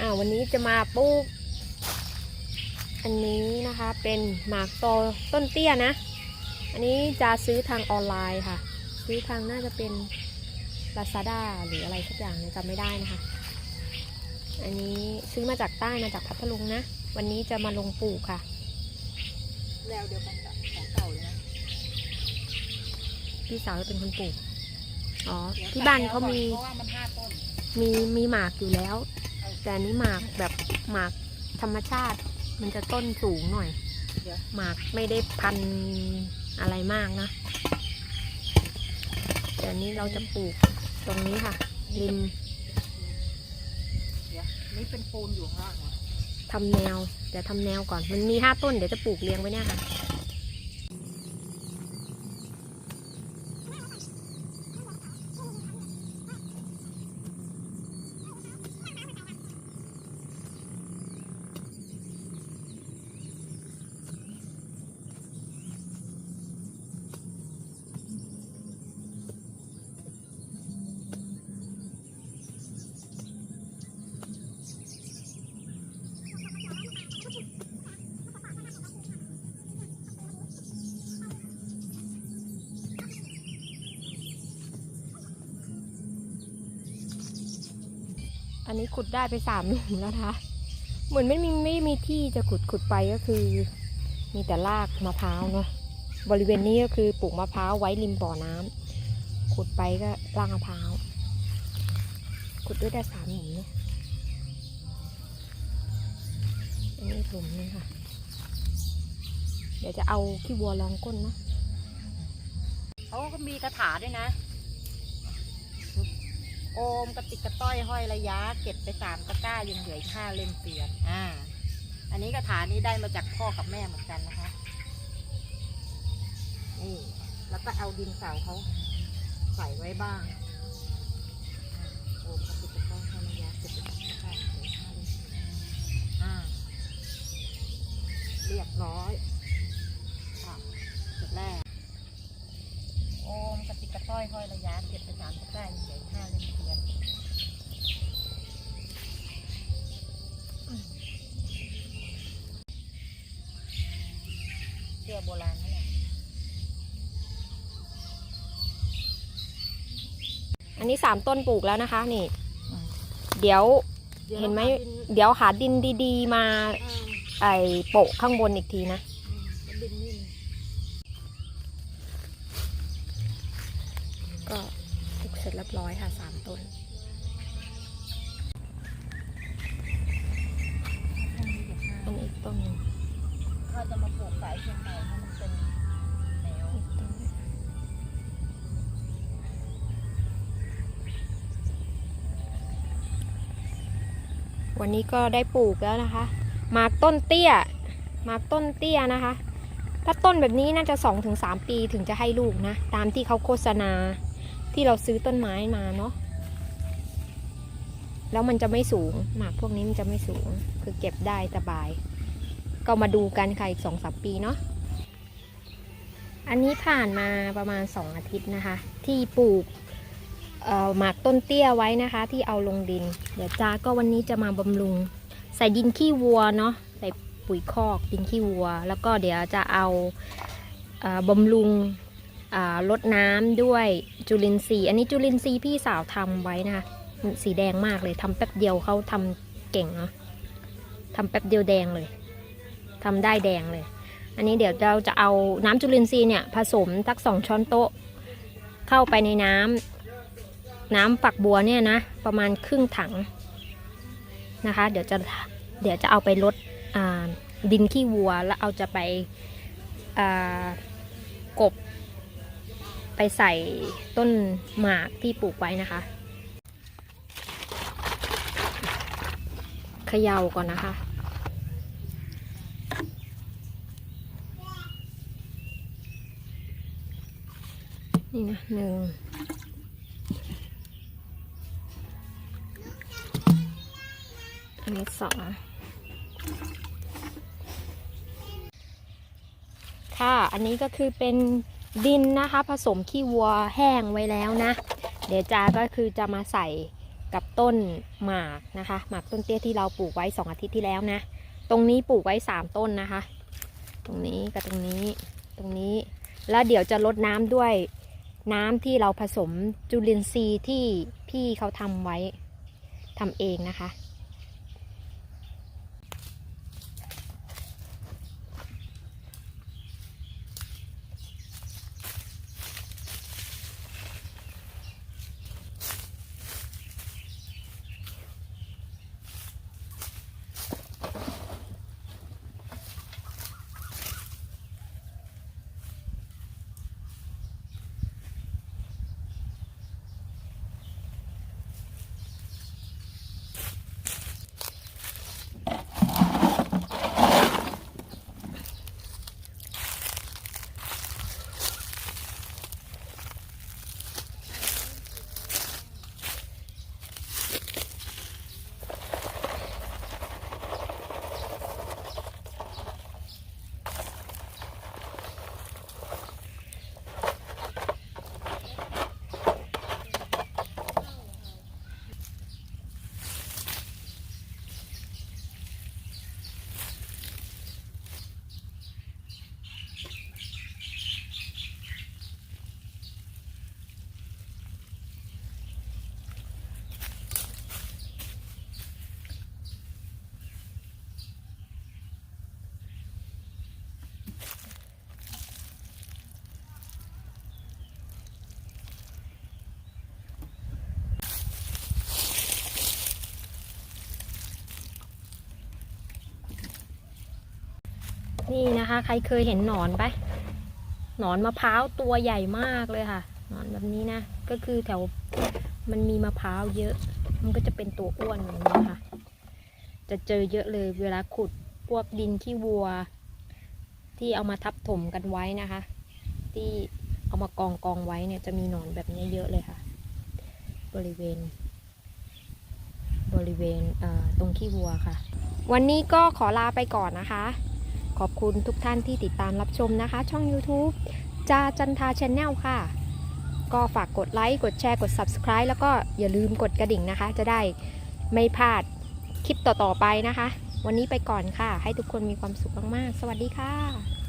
อ่าวันนี้จะมาปลูก อันนี้นะคะเป็นหมากโตต้นเตี้ยนะ อันนี้จะซื้อทางออนไลน์ค่ะ ซื้อทางน่าจะเป็น Lazada หรืออะไรสักอย่างเนี่ยจำไม่ได้นะคะ อันนี้ซื้อมาจากใต้มาจากพัทลุงนะ วันนี้จะมาลงปลูกค่ะ แล้วเดียวกันกับของเก่าเลยนะพี่สาวเป็นคนปลูก อ๋อดี๋ยวที่บ้านเขาตัดมีแล้วก่อนเพราะว่ามันห้าต้น มีมีหมากอยู่แล้ว แต่อันนี้หมากแบบหมากธรรมชาติ มันจะต้นสูงหน่อยเดี๋ยวหมากไม่ได้พันอะไรมากนะแต่อันนี้เราจะปลูกตรงนี้ค่ะ ริมเดี๋ยวนี่เป็นปูนอยู่ข้างล่างเหรอทำแนว เดี๋ยวทำแนวก่อน มันมีห้าต้น เดี๋ยวจะปลูกเรียงไว้เนี่ยค่ะ อันนี้ขุดได้ไปสามหลุมแล้วนะคะ เหมือนไม่มีไม่มีที่จะขุดขุดไปก็คือ มีแต่รากมะพร้าวเนาะบริเวณนี้ก็คือปลูกมะพร้าวไว้ริมบ่อน้ำขุดไปก็รากมะพร้าวขุดด้วยได้สามหลุมเนาะอันนี้หลุมนึงค่ะ เดี๋ยวจะเอาขี้วัวรองก้นนะเขาก็มีคาถาด้วยนะ โอมกระติกกระต้อยห้อยระยะ เก็บไปสามตะกร้ายังเหลืออีกห้าเล่มเปลี่ยนอ่า อันนี้คาถานี้ได้มาจากพ่อกับแม่เหมือนกันนะคะ นี่ แล้วก็เอาดินเก่าเขาใส่ไว้บ้าง โอมกระติกกระต้อยห้อยระยะเก็บไปสามตะกร้ายังเหลืออีกห้าเล่มเปลี่ยนอ่า เรียบร้อยอะจุดแรก โอมกระติกกระต้ อยห้อยระยะเก็บไปสามตะกร้ายังเหลืออีกห้าเล่มเทียนเสื้อโบราณนั่นแหละอันนี้สามต้นปลูกแล้วนะคะ นี่ เดี๋ยวดี๋ยวเห็นไหมราดิเดี๋ยวหาดินดี ๆมาอ่าไอโปะข้างบนอีกทีนะ อืมแล้วดินนี่ ก็ปลูกเส ร้อยค่ะสามต้นอันนี้อีกต้นหนึงถ้าจะมาปลูกสายเชียงใหม่ให้มันเป็นแนวอีกต้นหนึ่งวันนี้ก็ได้ปลูกแล้วนะคะ มากต้นเตี้ย มากต้นเตี้ยนะคะ ถ้าต้นแบบนี้น่าจะ 2-3 ปีถึงจะให้ลูกนะ ตามที่เขาโฆษณา ที่เราซื้อต้นไม้มาเนาะแล้วมันจะไม่สูงหมากพวกนี้มันจะไม่สูง คือเก็บได้สบาย ก็มาดูกันค่ะอีกสองสามปีเนาะอันนี้ผ่านมาประมาณ2องอาทิตย์นะคะ ที่ปลูกหมากต้นเตี้ยไว้นะคะ ที่เอาลงดิน เดี๋ยวจ้าก็วันนี้จะมาบำรุง ใส่ดินขี้วัวเนาะใส่ปุ๋ยคอกดินขี้วัว แล้วก็เดี๋ยวจะเอาบำรุง ลดน้ำด้วยจุลินทรีย์ อันนี้จุลินทรีย์พี่สาวทำไว้นะคะสีแดงมากเลยทำแป๊บเดียวเขาทำเก่งเนาะทำแป๊บเดียวแดงเลยทำได้แดงเลย อันนี้เดี๋ยวเราจะเอาน้ำจุลินทรีย์เนี่ยผสมสักสองช้อนโต๊ะ เข้าไปในน้ำน้ำฝักบัวเนี่ยนะประมาณครึ่งถังนะคะ เดี๋ยวจะเดี๋ยวจะเอาไปลดดินขี้วัวแล้วเอาจะไปกบ ไปใส่ต้นหมากที่ปลูกไว้นะคะเขย่าก่อนนะคะ นี่นะหนึ่งอันนี้สองค่ะ อันนี้ก็คือเป็น ดินนะคะ ผสมขี้วัวแห้งไว้แล้วนะ เดี๋ยวจาก็คือจะมาใส่กับต้นหมากนะคะหมากต้นเตี้ยที่เราปลูกไว้สองอาทิตย์ที่แล้วนะ ตรงนี้ปลูกไว้สามต้นนะคะ ตรงนี้กับตรงนี้ตรงนี้ แล้วเดี๋ยวจะลดน้ำด้วยน้ำที่เราผสมจุลินทรีย์ที่พี่เขาทำไว้ทำเองนะคะ นี่นะคะ ใครเคยเห็นหนอนปะหนอนมะพร้าวตัวใหญ่มากเลยค่ะ หนอนแบบนี้นะ ก็คือแถวมันมีมะพร้าวเยอะ มันก็จะเป็นตัวอ้วนแบบนี้ค่ะ จะเจอเยอะเลยเวลาขุดพวกดินขี้วัว ที่เอามาทับถมกันไว้นะคะ ที่เอามากองกองไว้เนี่ยจะมีหนอนแบบนี้เยอะเลยค่ะ บริเวณ บริเวณเตรงขี้วัวค่ะ วันนี้ก็ขอลาไปก่อนนะคะ ขอบคุณทุกท่านที่ติดตามรับชมนะคะ ช่อง YouTube จาจันทาชแนลค่ะ ก็ฝากกดไลค์ กดแชร์ กด Subscribe แล้วก็อย่าลืมกดกระดิ่งนะคะ จะได้ไม่พลาดคลิปต่อ ๆ ไปนะคะ วันนี้ไปก่อนค่ะ ให้ทุกคนมีความสุขมาก ๆ สวัสดีค่ะ